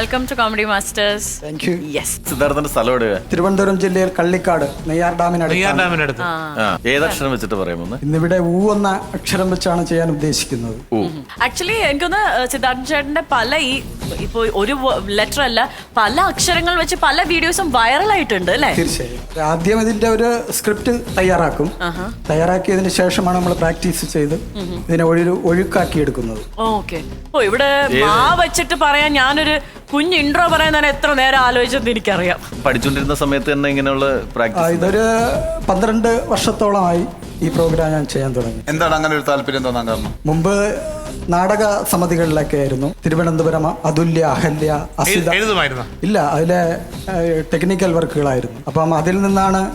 Welcome to comedy masters thank you yes സിദ്ധാർത്ഥന്റെ സ്ഥലം എവിടെയാ? തിരുവനന്തപുരം ജില്ലയിൽ കള്ളിക്കാട് നെയ്യാർ ഡാമിനടുത്ത് നെയ്യാർ ഡാമിനടുത്ത് ഏത് ഏതക്ഷരം വെച്ചിട്ട് പറയാമോന്ന്? ഇന്നിവിടെ ഊ എന്ന അക്ഷരം വെച്ചാണ് ചെയ്യാൻ ഉദ്ദേശിക്കുന്നത്. ഓ ആക്ച്വലി എനിക്കൊന്ന് സിദ്ധാർത്ഥ ചേട്ടന്റെ പല ഈ ഇപ്പൊ ഒരു ലെറ്റർ അല്ല പല അക്ഷരങ്ങൾ വെച്ച് പല വീഡിയോസും വൈറലായിട്ടുണ്ട് അല്ലേ? തീർച്ചയായും. ആദ്യം ഇതിന്റെ ഒരു സ്ക്രിപ്റ്റ് തയ്യാറാക്കും. തയ്യാറാക്കിയതിന് ശേഷമാണ് നമ്മൾ പ്രാക്ടീസ് ചെയ്ത് ഇതിനെ ഒഴു ഒഴുക്കാക്കി എടുക്കുന്നത് ഓക്കെ. ഓ ഇവിടെ മാ വെച്ചിട്ട് പറയാൻ ഞാനൊരു കുഞ്ഞ് ഇൻട്രോ പറയാൻ ഞാൻ എത്ര നേരം ആലോചിച്ചെന്ന് എനിക്കറിയാം. പഠിച്ചുകൊണ്ടിരുന്ന സമയത്ത് തന്നെ ഇങ്ങനെയുള്ള പ്രാക്ടീസ് ഇതൊരു പന്ത്രണ്ട് വർഷത്തോളമായി ഈ പ്രോഗ്രാം ഞാൻ ചെയ്യാൻ തുടങ്ങി. എന്താണ് അങ്ങനെ ഒരു താല്പര്യം തോന്നാൻ കാരണം? മുമ്പ് നാടക സമിതികളിലൊക്കെ ആയിരുന്നു. തിരുവനന്തപുരം അതുല്യ അഹല്യ അസിത. എഴുതുമായിരുന്നു? ഇല്ല അതിലെ ടെക്നിക്കൽ വർക്കുകളായിരുന്നു അപ്പം അതിൽ നിന്നാണ്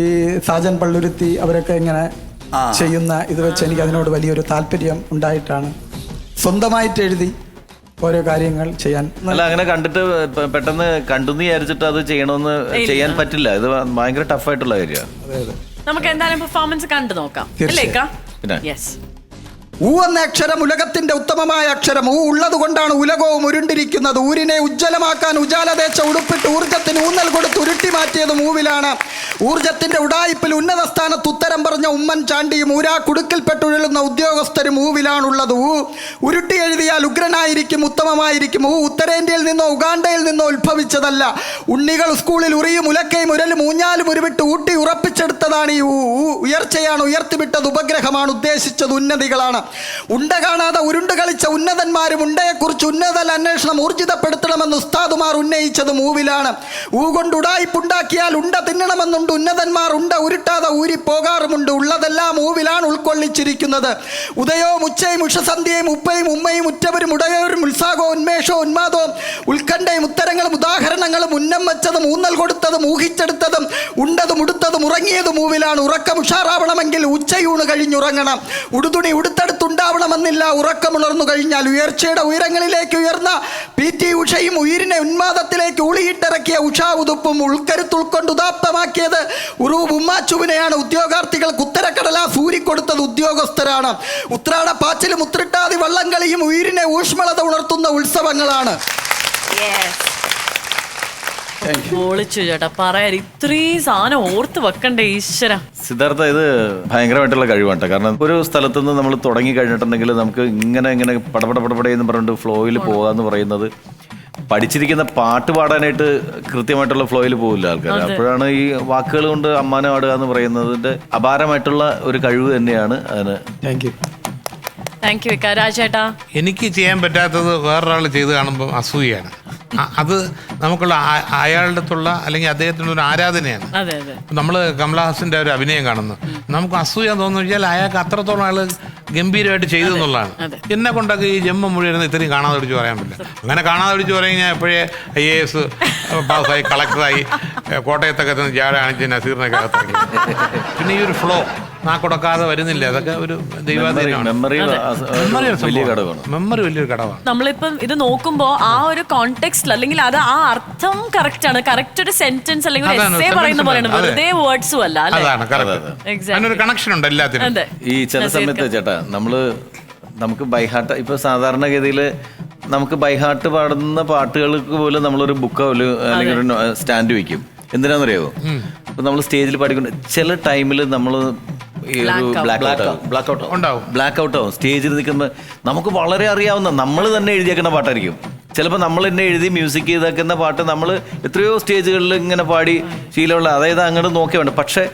ഈ സാജൻ പള്ളുരുത്തി അവരൊക്കെ ഇങ്ങനെ ചെയ്യുന്ന ഇത് വെച്ച് എനിക്ക് അതിനോട് വലിയൊരു താല്പര്യം ഉണ്ടായിട്ടാണ്. സ്വന്തമായിട്ട് എഴുതി ഓരോ കാര്യങ്ങൾ ചെയ്യാൻ അല്ല അങ്ങനെ കണ്ടിട്ട് പെ- പെട്ടെന്ന് കണ്ടു വിചാരിച്ചിട്ട് അത് ചെയ്യണമെന്ന് ചെയ്യാൻ പറ്റില്ല. ഇത് ഭയങ്കര ടഫായിട്ടുള്ള കാര്യമാണ്. അതെ അതെ. നമുക്ക് എന്തായാലും പെർഫോമൻസ് കണ്ടു നോക്കാം. അല്ലേ? യെസ് ഊ എന്ന അക്ഷരം ഉലകത്തിന്റെ ഉത്തമമായ അക്ഷരം. ഊ ഉള്ളത് കൊണ്ടാണ് ഉലകവും ഉരുണ്ടിരിക്കുന്നത്. ഊരിനെ ഉജ്ജ്വലമാക്കാൻ ഉജാലതേച്ച ഉടുപ്പിട്ട് ഊർജത്തിന് ഊന്നൽ കൊടുത്ത് ഉരുട്ടി മാറ്റിയത് മൂവിലാണ് ഊർജത്തിന്റെ ഉടായിപ്പിൽ ഉന്നത സ്ഥാനത്ത് ഉത്തരം പറഞ്ഞ ഉമ്മൻ ചാണ്ടിയും ഊരാ കുടുക്കിൽപ്പെട്ടുഴലുന്ന ഉദ്യോഗസ്ഥരും ഊവിലാണുള്ളത്. ഊ ഉരുട്ടി എഴുതിയാൽ ഉഗ്രനായിരിക്കും ഉത്തമമായിരിക്കും. ഊ ഉത്തരേന്ത്യയിൽ നിന്നോ ഉഗാണ്ടയിൽ നിന്നോ ഉത്ഭവിച്ചതല്ല. ഉണ്ണികൾ സ്കൂളിൽ ഉറിയും ഉലക്കയും ഉരലും ഊഞ്ഞാലും ഉരുവിട്ട് ഊട്ടി ഉറപ്പിച്ചെടുത്തതാണ് ഈ ഊ ഉയർച്ചയാണ് ഉയർത്തിവിട്ടത് ഉപഗ്രഹമാണ് ഉദ്ദേശിച്ചത് ഉന്നതികളാണ്. ഉണ്ട കാണാതെ ഉരുണ്ട് കളിച്ച ഉന്നതന്മാരും ഉണ്ടയെക്കുറിച്ച് ഉന്നതൽ അന്വേഷണം ഊർജിതപ്പെടുത്തണമെന്ന് ഉസ്താദുമാർ ഉന്നയിച്ചത് മൂവിലാണ്. ഊ കൊണ്ട് ഉടായിപ്പുണ്ടാക്കിയാൽ ഉണ്ട തിന്നണമെന്നുണ്ട് ഉന്നതന്മാർ ഉണ്ട ഉരുട്ടാതെ ഊരി പോകാറുമുണ്ട്. ഉള്ളതെല്ലാം മൂവിലാണ് ഉൾക്കൊള്ളിച്ചിരിക്കുന്നത്. ഉദയവും ഉച്ചയും ഉഷസന്ധ്യയും ഉപ്പയും ഉമ്മയും ഉറ്റവരും ഉടയവരും ഉത്സാഹവും ഉന്മേഷവും ഉന്മാദവും ഉത്കണ്ഠയും ഉത്തരങ്ങളും ഉദാഹരണങ്ങളും ഉന്നം വെച്ചതും ഊന്നൽ കൊടുത്തതും ഊഹിച്ചെടുത്തതും ഉണ്ടതും ഉടുത്തതും ഉറങ്ങിയതും മൂവിലാണ് ഉറക്കം ഉഷാറാവണമെങ്കിൽ ഉച്ചയൂണ് കഴിഞ്ഞുറങ്ങണം. ഉടുതുണി ഉടുത്തടുത്തുണ്ടാവണമെന്നില്ല ഉറക്കമുണർന്നു കഴിഞ്ഞാൽ ഉയർച്ചയുടെ ഉയരങ്ങളിലേക്ക് ഉയർന്ന പി ടി ഉഷയും ഉയിരിനെ ഉന്മാദത്തിലേക്ക് ഉളിയിട്ടിറക്കിയ ഉഷാ ഉതുപ്പും ഉൾക്കരുത്ത് ഉൾക്കൊണ്ട് ഉദാപ്തമാക്കിയത് ഉറൂബ് ഉമ്മാച്ചുവിനെയാണ്. ഉദ്യോഗാർത്ഥികൾക്ക് ഉത്തരക്കടലാ സൂരിക്കൊടുത്തത് ഉദ്യോഗസ്ഥരാണ്. ഉത്രാട പാച്ചിലും ഉത്രിട്ടാതി വള്ളംകളിയും ഉയിരിനെ ഊഷ്മളത ഉണർത്തുന്ന ഉത്സവങ്ങളാണ്. പൊളിച്ചു ചേട്ടാ പറയാൻ ഇത്രയും സാധനം ഓർത്ത് വെക്കണ്ടേ ഈശ്വര. സിദ്ധാർത്ഥ ഇത് ഭയങ്കരമായിട്ടുള്ള കഴിവാണ്. കാരണം ഒരു സ്ഥലത്ത് നിന്ന് നമ്മൾ തുടങ്ങി കഴിഞ്ഞിട്ടുണ്ടെങ്കിൽ നമുക്ക് ഇങ്ങനെ ഇങ്ങനെ പടപട പടപട എന്ന് പറഞ്ഞിട്ട് ഫ്ലോയിൽ പോകാന്ന് പറയുന്നത് പഠിച്ചിരിക്കുന്ന പാട്ട് പാടാനായിട്ട് കൃത്യമായിട്ടുള്ള ഫ്ലോയിൽ പോകില്ല ആൾക്കാർ അപ്പോഴാണ് ഈ വാക്കുകൾ കൊണ്ട് അമ്മാനെ പാടുക എന്ന് പറയുന്നതിന്റെ അപാരമായിട്ടുള്ള ഒരു കഴിവ് തന്നെയാണ് അതിന്. താങ്ക് യു താങ്ക് യു രാജേട്ടാ എനിക്ക് ചെയ്യാൻ പറ്റാത്തത് വേറൊരാൾ ചെയ്ത് കാണുമ്പോൾ അസൂയാണ് അത് നമുക്കുള്ള അയാളുടെ അടുത്തുള്ള അല്ലെങ്കിൽ അദ്ദേഹത്തിന്റെ ഒരു ആരാധനയാണ്. അതെ അതെ. നമ്മൾ കമലഹാസന്റെ ഒരു അഭിനയം കാണുന്നു. നമുക്ക് അസൂയ തോന്നുന്നു വെച്ചാൽ അയാൾക്ക് അത്രത്തോളം ആൾ ഗംഭീരമായിട്ട് ചെയ്തു എന്നുള്ളതാണ്. എന്നെ കൊണ്ടൊക്കെ ഈ ജമ്മ മുഴുവൻ ഇത്രയും കാണാതെ പിടിച്ച് പറയാൻ പറ്റില്ല. അങ്ങനെ കാണാതെ പിടിച്ച് പറയാൻ ഞാൻ എപ്പോഴേ ഐ എ എസ് പാസ്സായി കളക്ടറായി കോട്ടയത്തൊക്കെ ജാഡ കാണിച്ച് നസീറിനൊക്കെ അകത്താക്കി പിന്നെ ഈ ഒരു ഫ്ലോ നാക്കൊടക്കാതെ വരുന്നില്ല. അതൊക്കെ ഒരു ദൈവാധീനമാണ് മെമ്മറി വലിയ. ഘടകമാണ്. വലിയൊരു ഘടകമാണ്. നമ്മളിപ്പം ഇത് നോക്കുമ്പോ ആ ഒരു കോണ്ടെക്സ്റ്റിൽ അല്ലെങ്കിൽ അത് ആ അർത്ഥം കറക്റ്റ് ആണ്. കറക്റ്റ് ഒരു സെന്റൻസ് അല്ലെങ്കിൽ ഒരു അതാണ്, എസ്സേ sentence പറയുന്ന പോലെയാണ്. അതെ. വെറുതെ വേർഡ്സും അല്ല അല്ലെ? അതാണ് കറക്റ്റ് Exactly. അതിനൊരു കണക്ഷൻ ഉണ്ട് എല്ലാത്തിനും. അതെ. ഈ ചില സമയത്ത് ചേട്ടാ നമ്മൾ നമുക്ക് ബൈഹാർട്ട് ഇപ്പൊ സാധാരണഗതിയിൽ നമുക്ക് ബൈഹാർട്ട് പാടുന്ന പാട്ടുകൾക്ക് പോലും നമ്മളൊരു ബുക്കോ അല്ലെങ്കിൽ ഒരു സ്റ്റാൻഡ് വെക്കും. എന്തിനാണെന്നറിയാവോ? ഇപ്പൊ നമ്മൾ സ്റ്റേജിൽ പാടിക്കൊണ്ട് ചില ടൈമിൽ നമ്മൾ ബ്ലാക്ക് ഔട്ട് ബ്ലാക്ക് ഔട്ട് ഉണ്ടാവും. ബ്ലാക്ക് ഔട്ട് ആവും സ്റ്റേജിൽ നിൽക്കുമ്പോൾ നമുക്ക് വളരെ അറിയാവുന്ന നമ്മൾ തന്നെ എഴുതിയേക്കുന്ന പാട്ടായിരിക്കും. ചിലപ്പോൾ നമ്മൾ തന്നെ എഴുതി മ്യൂസിക് ചെയ്തേക്കുന്ന പാട്ട് നമ്മൾ എത്രയോ സ്റ്റേജുകളിൽ ഇങ്ങനെ പാടി ശീലമുള്ള അതായത് അങ്ങോട്ട് നോക്കിയാണ് വേണ്ട പക്ഷേ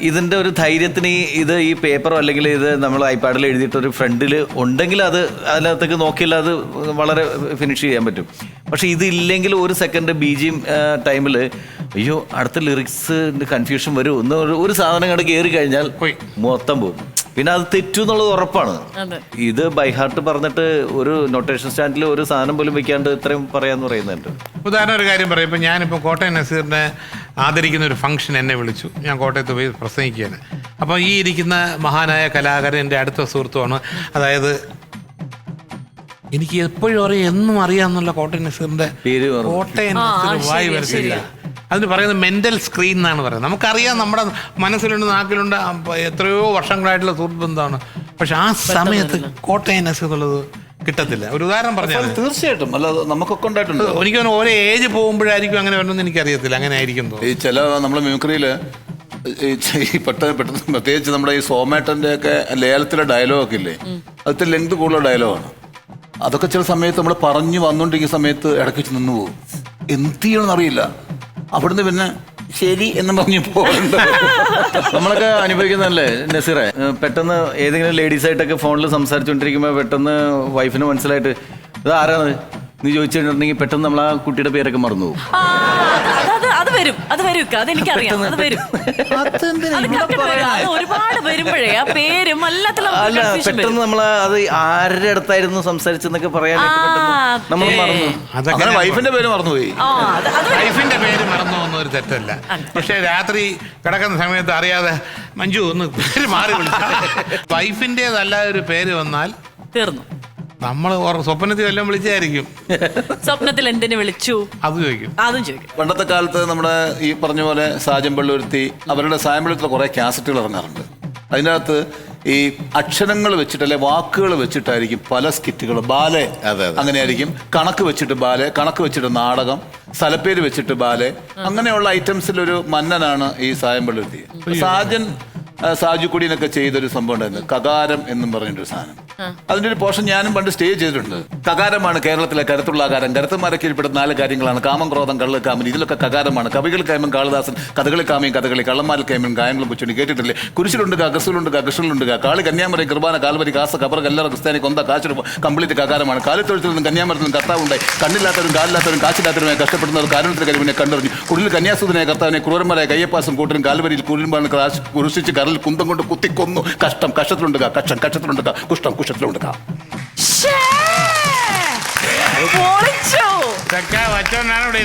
ഇതിന്റെ ഒരു ധൈര്യത്തിന് ഈ ഇത് ഈ പേപ്പറോ അല്ലെങ്കിൽ ഇത് നമ്മൾ ഐപാഡിൽ എഴുതിയിട്ട് ഒരു ഫ്രണ്ടിൽ ഉണ്ടെങ്കിൽ അത് അതിനകത്തേക്ക് നോക്കിയാൽ അത് വളരെ ഫിനിഷ് ചെയ്യാൻ പറ്റും. പക്ഷെ ഇതില്ലെങ്കിൽ ഒരു സെക്കൻഡ് ബി ജിയും ടൈമിൽ അയ്യോ അടുത്ത ലിറിക്സ് കൺഫ്യൂഷൻ വരും. ഒന്ന് ഒരു- സാധനം കണ്ട് കയറി കഴിഞ്ഞാൽ മൊത്തം പോകും. പിന്നെ അത് തെറ്റു എന്നുള്ളത് ഉറപ്പാണ്. ഇത് ബൈഹാർട്ട് പറഞ്ഞിട്ട് ഒരു നൊട്ടേഷൻ സ്റ്റാൻഡിൽ ഒരു സാധനം പോലും വെക്കാണ്ട് ഇത്രയും പറയാന്ന് പറയുന്നുണ്ട്. ഉദാഹരണം ഒരു കാര്യം പറയാം. ഇപ്പം ഞാനിപ്പോൾ കോട്ടയം നസീറിനെ ആദരിക്കുന്ന ഒരു ഫംഗ്ഷൻ എന്നെ വിളിച്ചു. ഞാൻ കോട്ടയത്ത് പോയി പ്രസംഗിക്കുകയാണ്. അപ്പോൾ ഈ ഇരിക്കുന്ന മഹാനായ കലാകാരൻ എന്റെ അടുത്ത സുഹൃത്തുമാണ് അതായത് എനിക്ക് എപ്പോഴും അറിയാം എന്നും അറിയാമെന്നുള്ള കോട്ടയം നസീറിന്റെ. കോട്ടയം നസീർ വായി വരത്തില്ല. അതിന് പറയുന്നത് മെന്റൽ സ്ക്രീൻ എന്നാണ് പറയുന്നത്. നമുക്കറിയാം നമ്മുടെ മനസ്സിലുണ്ട് നാക്കിലുണ്ട് എത്രയോ വർഷങ്ങളായിട്ടുള്ള സുഹൃത്ത് ബന്ധമാണ് പക്ഷെ ആ സമയത്ത് കോട്ടയം നസീർ എന്നുള്ളത് കിട്ടത്തില്ല. ഒരു ഉദാഹരണം പറഞ്ഞാൽ തീർച്ചയായിട്ടും. അല്ല നമുക്കൊക്കെ ഉണ്ടായിട്ടുണ്ട്. എനിക്ക് തോന്നുന്നു ഓരോ ഏജ് പോകുമ്പോഴായിരിക്കും അങ്ങനെ വരണമെന്ന് എനിക്കറിയത്തില്ല. അങ്ങനെ ആയിരിക്കും ഈ ചില നമ്മളെ മ്യൂക്രിയിൽ ഈ പെട്ടെന്ന് പെട്ടെന്ന് പ്രത്യേകിച്ച് നമ്മുടെ ഈ സോമേട്ടന്റെ ഒക്കെ ലേലത്തിലെ ഡയലോഗ് ഇല്ലേ? അതിൽ ലെങ്ത് കൂടുതലുള്ള ഡയലോഗാണ് അതൊക്കെ ചില സമയത്ത് നമ്മൾ പറഞ്ഞു വന്നുകൊണ്ടിരിക്കുന്ന സമയത്ത് ഇടയ്ക്ക് വെച്ച് നിന്ന് പോകും. എന്ത് ചെയ്യണമെന്ന് അറിയില്ല. അവിടുന്ന് പിന്നെ ശരി എന്ന് പറഞ്ഞു പോകുന്നുണ്ട് നമ്മളൊക്കെ അനുഭവിക്കുന്നതല്ലേ നസീറെ? പെട്ടെന്ന് ഏതെങ്കിലും ലേഡീസ് ആയിട്ടൊക്കെ ഫോണിൽ സംസാരിച്ചുകൊണ്ടിരിക്കുമ്പോൾ പെട്ടെന്ന് വൈഫിന് മനസ്സിലായിട്ട് ഇത് ആരാണ് നീ ചോദിച്ചിട്ടുണ്ടെങ്കിൽ പെട്ടെന്ന് നമ്മൾ ആ കുട്ടിയുടെ പേരൊക്കെ മറന്നു പോകും ആ, അത് അത് അത് വരും അത് വരും ഇക്ക. അതെനിക്കറിയാം അത് വരും. അത് കറക്റ്റ് വരും. അത് ഒരുപാട് വരുമ്പോഴേ ആ പേരും എല്ലാത്തിലും നമുക്ക് അല്ല confusion പെട്ടെന്ന്. നമ്മൾ അത് ആരുടെ അടുത്തായിരുന്നു സംസാരിച്ചെന്നൊക്കെ പറയാനായിട്ട് പെട്ടെന്ന് നമ്മൾ മറന്നു. അതൊക്കെ അങ്ങനെ വൈഫിന്റെ പേര് മറന്നുപോയി. ആ അത് അത് വരും. വൈഫിന്റെ പേര് മറന്നു പോകുന്ന ഒരു തെറ്റല്ല. പക്ഷെ രാത്രി കിടക്കുന്ന സമയത്ത് അറിയാതെ മഞ്ജു ഒന്ന് പേര് മാറി വിളിച്ചു. വൈഫിന്റെതല്ല ഒരു പേര് വന്നാൽ തീർന്നു. നമ്മൾ സ്വപ്നത്തിൽ എല്ലാം വിളിച്ചായിരിക്കും. സ്വപ്നത്തിൽ എന്തിനു വിളിച്ചു? അത് ചോദിക്കും. അതും ചോദിക്കും. പണ്ടത്തെ കാലത്ത് നമ്മുടെ ഈ പറഞ്ഞ പോലെ സാജൻ പള്ളുരുത്തി അവരുടെ സായം സായമ്പളത്തിൽ കുറേ കാസറ്റുകൾ ഇറങ്ങാറുണ്ട്. അതിനകത്ത് ഈ അക്ഷരങ്ങൾ വെച്ചിട്ട് അല്ലെ വാക്കുകൾ വെച്ചിട്ടായിരിക്കും പല സ്കിറ്റുകൾ ബാലെ. അങ്ങനെയായിരിക്കും. കണക്ക് വെച്ചിട്ട് ബാലെ കണക്ക് വെച്ചിട്ട് നാടകം സ്ഥലപ്പേര് വെച്ചിട്ട് ബാലെ അങ്ങനെയുള്ള ഐറ്റംസിൽ ഒരു മന്നനാണ് ഈ സായം പള്ളുരുത്തി സാജൻ സാജുക്കുടിനൊക്കെ ചെയ്തൊരു സംഭവം ഉണ്ടായിരുന്നു. കകാരം എന്നും പറഞ്ഞിട്ടൊരു സാധനം. അതിന്റെ ഒരു പോർഷൻ ഞാനും പണ്ട് സ്റ്റേ ചെയ്തിട്ടുണ്ട്. കകാരമാണ് കേരളത്തിലെ കരുത്തുള്ള ആകാരം. കരുത്തന്മാരെ കീഴ്പ്പെടുന്ന നാല് കാര്യങ്ങളാണ്. കാമം ക്രോധം കള്ള് കാമൻ ഇതിലൊക്കെ കകാരമാണ്. കവികൾ കൈമൻ കാളിദാസൻ. കഥകളി കാമയും കഥകളി. കള്ളന്മാരിൽ കൈമൻ കായങ്ങളും കൊച്ചുണ്ടി കേട്ടിട്ടില്ലേ? കുരിശിലുണ്ട് കഗസിലുണ്ട് കൃഷ്ണനുണ്ട് കാളി കന്യാമറി കൃപാന കാൽവരി കാസ കബറ കല്ലറ ക്രിസ്ത്യാനി കൊന്ത കാശിടും കംപ്ലീറ്റ് കകാരമാണ്. കാലിത്തൊഴുത്തിൽ നിന്നും കന്യാമരത്തിൽ കർത്താവുണ്ടായി. കണ്ണില്ലാത്തവരും കാലില്ലാത്തവരും കാശില്ലാത്തവരുമായി കഷ്ടപ്പെടുന്നവർ കാരണത്തിന് കഴിവിനെ കണ്ടറിഞ്ഞു. കുടിൽ കന്യാസുതനെ കർത്താവിനെ ക്രൂരന്മാരായ കയ്യപ്പാസും കൂട്ടരും കാൽവരിയിൽ കുരുമ്പാണ് കുരിശിച്ച് കരൽ കുന്തം കൊണ്ട് കുത്തിക്കൊന്നു. കഷ്ടം കഷ്ടത്തിലുണ്ട് കക്ഷം കക്ഷത്തിലുണ്ട് കുഷ്ടം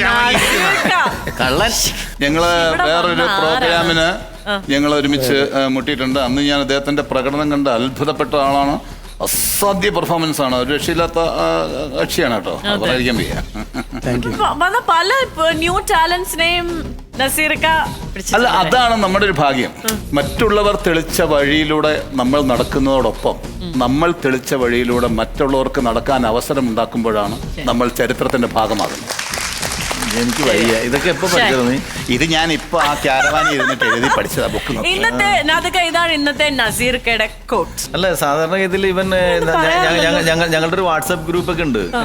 നാസിക. കള്ളൻ. ഞങ്ങൾ വേറൊരു പ്രോഗ്രാമിന് ഞങ്ങൾ ഒരുമിച്ച് മുട്ടിയിട്ടുണ്ട്. അന്ന് ഞാൻ അദ്ദേഹത്തിന്റെ പ്രകടനം കണ്ട് അത്ഭുതപ്പെട്ട ആളാണ്. അസാധ്യ പെർഫോമൻസ് ആണ്. ഒരു രക്ഷയില്ലാത്ത കക്ഷിയാണ് കേട്ടോ. പറയാതിരിക്കാൻ വയ്യ. വന്ന പല ന്യൂ ടാലൻസിനെയും അല്ല. അതാണ് നമ്മുടെ ഒരു ഭാഗ്യം. മറ്റുള്ളവർ തെളിച്ച വഴിയിലൂടെ നമ്മൾ നടക്കുന്നതോടൊപ്പം നമ്മൾ തെളിച്ച വഴിയിലൂടെ മറ്റുള്ളവർക്ക് നടക്കാൻ അവസരം ഉണ്ടാക്കുമ്പോഴാണ് നമ്മൾ ചരിത്രത്തിന്റെ ഭാഗമാകുന്നത്. എനിക്ക് വയ്യ. ഇതൊക്കെ എപ്പോ പഠിച്ചത് നീ? ഇത് ഞാൻ ഇപ്പൊ ആ ക്യാരവാനിൽ ഇരുന്നിട്ട് എഴുതി പഠിച്ചതാ ബുക്ക് ഇന്നത്തെ നാദക ഇതാണ് ഇന്നത്തെ നസീർ കോട്ട് അല്ല സാധാരണഗതിയിൽ ഇവൻ ഞങ്ങളുടെ ഒരു വാട്സപ്പ് ഗ്രൂപ്പ് ഒക്കെ ഉണ്ട്. ആ.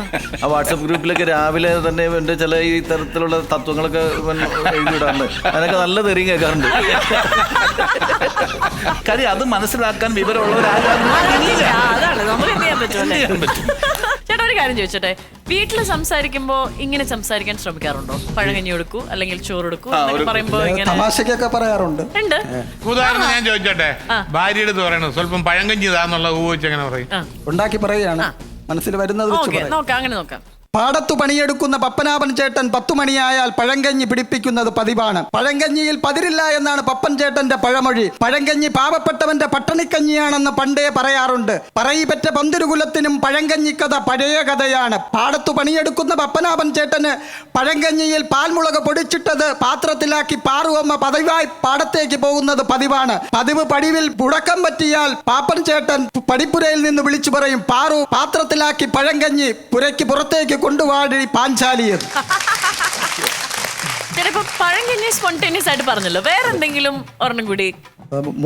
വാട്സപ്പ് ഗ്രൂപ്പിലൊക്കെ രാവിലെ തന്നെ ഇവന്റെ ചില ഈ തരത്തിലുള്ള തത്വങ്ങളൊക്കെ ഇവൻ എഴുതിയിടാറുണ്ട്. അതിനൊക്കെ നല്ല തെറിയും കേൾക്കാറുണ്ട്. കാര്യം അത് മനസ്സിലാക്കാൻ വിവരമുള്ളവരാരും അതാണ്. നമുക്ക് എന്ത് ചെയ്യാൻ ഒരു കാര്യം ചോദിച്ചോട്ടെ? വീട്ടിൽ സംസാരിക്കുമ്പോ ഇങ്ങനെ സംസാരിക്കാൻ ശ്രമിക്കാറുണ്ടോ? പഴകഞ്ഞി കൊടുക്കൂ അല്ലെങ്കിൽ ചോറ് കൊടുക്കൂ ആ, എന്നൊക്കെ പറയുമ്പോ ഇങ്ങനെ തമാശക്കൊക്കെ പറയാറുണ്ട്. ഉണ്ട്. ഉദാഹരണം ഞാൻ ചോദിച്ചോട്ടെ. ഭാര്യയുടെ അടുത്ത് പറയണത് സ്വല്പം പഴങ്കഞ്ഞി ഇതാന്നുള്ള ഊഹിച്ച് എങ്ങനെ പറയും? ഉണ്ടാക്കി പറയുകയാണ്. മനസ്സിൽ വരുന്നത് വെച്ച് ഓക്കെ പറയാം. നോക്കാം അങ്ങനെ നോക്കാം. പാടത്തു പണിയെടുക്കുന്ന പപ്പനാപൻ ചേട്ടൻ പത്തു മണിയായാൽ പഴങ്കഞ്ഞി പിടിപ്പിക്കുന്നത് പതിവാണ്. പഴങ്കഞ്ഞിയിൽ പതിരില്ല എന്നാണ് പപ്പൻ ചേട്ടന്റെ പഴമൊഴി. പഴങ്കഞ്ഞി പാവപ്പെട്ടവന്റെ പട്ടണിക്കഞ്ഞിയാണെന്ന് പണ്ടേ പറയാറുണ്ട്. പറയിപ്പറ്റ പന്തിരുകുലത്തിനും പഴങ്കഞ്ഞി കഥ പഴയ കഥയാണ്. പാടത്തു പണിയെടുക്കുന്ന പപ്പനാപൻ ചേട്ടന് പഴങ്കഞ്ഞിയിൽ പാൽമുളക് പൊടിച്ചിട്ടത് പാത്രത്തിലാക്കി പാറുവമ്മ പതിവായി പാടത്തേക്ക് പോകുന്നത് പതിവാണ്. പതിവ് പടിവിൽ പുടക്കം പറ്റിയാൽ പാപ്പൻ ചേട്ടൻ പടിപ്പുരയിൽ നിന്ന് വിളിച്ചു പറയും പാറു പാത്രത്തിലാക്കി പഴങ്കഞ്ഞി പുരയ്ക്ക് പുറത്തേക്ക് കൊണ്ടുവാടി പാഞ്ചാലിയത് ചേട്ടാ ഇപ്പൊ പഴങ്കഞ്ഞി സ്പോണ്ടേനിയസ് ആയിട്ട് പറഞ്ഞല്ലോ. വേറെ എന്തെങ്കിലും ഒരെണ്ണം കൂടി.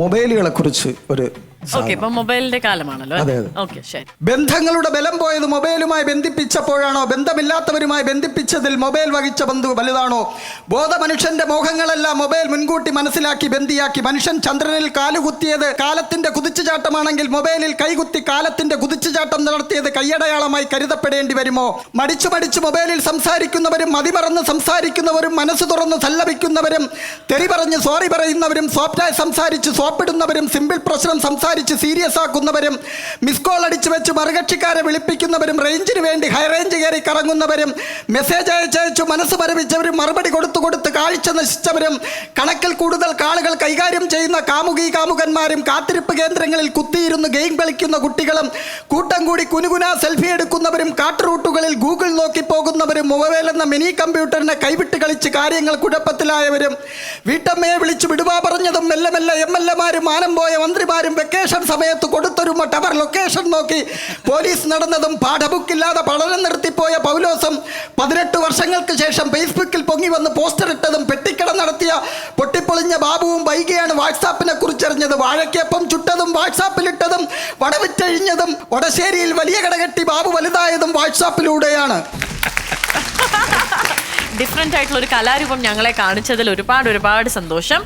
മൊബൈലുകളെ കുറിച്ച് ഒരു ഓക്കെ ഇപ്പൊ മൊബൈലിന്റെ കാലമാണല്ലോ അതെ, അതെ. ഓക്കെ ശരി. ബന്ധങ്ങളുടെ ബലം പോയത് മൊബൈലുമായി ബന്ധിപ്പിച്ചപ്പോഴാണോ? ബന്ധമില്ലാത്തവരുമായി ബന്ധിപ്പിച്ചതിൽ മൊബൈൽ വഹിച്ച ബന്ധു വലുതാണോ? ബോധമനുഷ്യന്റെ മോഹങ്ങളെല്ലാം മൊബൈൽ മുൻകൂട്ടി മനസ്സിലാക്കി ബന്ധിയാക്കി മനുഷ്യൻ ചന്ദ്രനിൽ കാലുകുത്തിയത് കാലത്തിന്റെ കുതിച്ചുചാട്ടമാണെങ്കിൽ മൊബൈലിൽ കൈകുത്തി കാലത്തിന്റെ കുതിച്ചുചാട്ടം നടത്തിയത് കയ്യടയാളമായി കരുതപ്പെടേണ്ടി വരുമോ? മടിച്ചു മടിച്ചു മൊബൈലിൽ സംസാരിക്കുന്നവരും മതിമറന്ന് സംസാരിക്കുന്നവരും മനസ്സ് തുറന്ന് സല്ലപിക്കുന്നവരും തെറി പറഞ്ഞ് സോറി പറയുന്നവരും സോഫ്റ്റായി സംസാരിച്ച് സോപ്പിടുന്നവരും സിമ്പിൾ പ്രശ്നം സംസാരിച്ച് സീരിയസ് ആക്കുന്നവരും മിസ് കോൾ അടിച്ചു വെച്ച് മറുകക്ഷിക്കാരെ വിളിപ്പിക്കുന്നവരും റേഞ്ചിന് വേണ്ടി ഹൈ റേഞ്ച് കയറി കറങ്ങുന്നവരും മെസ്സേജ് അയച്ചയച്ചു മനസ്സ് പരവിച്ചവരും മറുപടി കൊടുത്തു കൊടുത്ത് കാഴ്ച നശിച്ചവരും കണക്കിൽ കൂടുതൽ കാളുകൾ കൈകാര്യം ചെയ്യുന്ന കാമുകി കാമുകന്മാരും കാത്തിരിപ്പ് കേന്ദ്രങ്ങളിൽ കുത്തിയിരുന്ന് ഗെയിം കളിക്കുന്ന കുട്ടികളും കൂട്ടം കൂടി കുനുകുന സെൽഫി എടുക്കുന്നവരും കാട്ടുറൂട്ടുകളിൽ ഗൂഗിൾ നോക്കി പോകുന്നവരും മൊബൈൽ എന്ന മിനി കമ്പ്യൂട്ടറിനെ കൈവിട്ട് കളിച്ച് കാര്യങ്ങൾ കുഴപ്പത്തിലായവരും വീട്ടമ്മയെ വിളിച്ച് വിടുവാ പറഞ്ഞതും മെല്ലെ മെല്ലെ എം എൽ എമാരും മാനം പോയ മന്ത്രിമാരും വെക്കേഷൻ ലൊക്കേഷൻ സമയത്ത് കൊടുത്തൊരു ടവർ ലൊക്കേഷൻ നോക്കി. പോലീസ് നടന്നതും പാഠബുക്കില്ലാതെ പഠനം നിർത്തിപ്പോയ പൗലോസം പതിനെട്ട് വർഷങ്ങൾക്ക് ശേഷം ഫേസ്ബുക്കിൽ പൊങ്ങി വന്ന് പോസ്റ്റർ ഇട്ടതും പെട്ടിക്കട നടത്തിയ പൊട്ടിപ്പൊളിഞ്ഞ ബാബുവും വൈകിയാണ് വാട്സാപ്പിനെ കുറിച്ചറിഞ്ഞത്. വാഴക്കേപ്പം ചുട്ടതും വാട്സാപ്പിലിട്ടതും വടവിറ്റഴിഞ്ഞതും വടശ്ശേരിയിൽ വലിയ കടകെട്ടി ബാബു വലുതായതും വാട്സാപ്പിലൂടെയാണ്. ഡിഫറെന്റ് ആയിട്ടുള്ള ഒരു കലാരൂപം ഞങ്ങളെ കാണിച്ചതിൽ ഒരുപാട് ഒരുപാട് സന്തോഷം.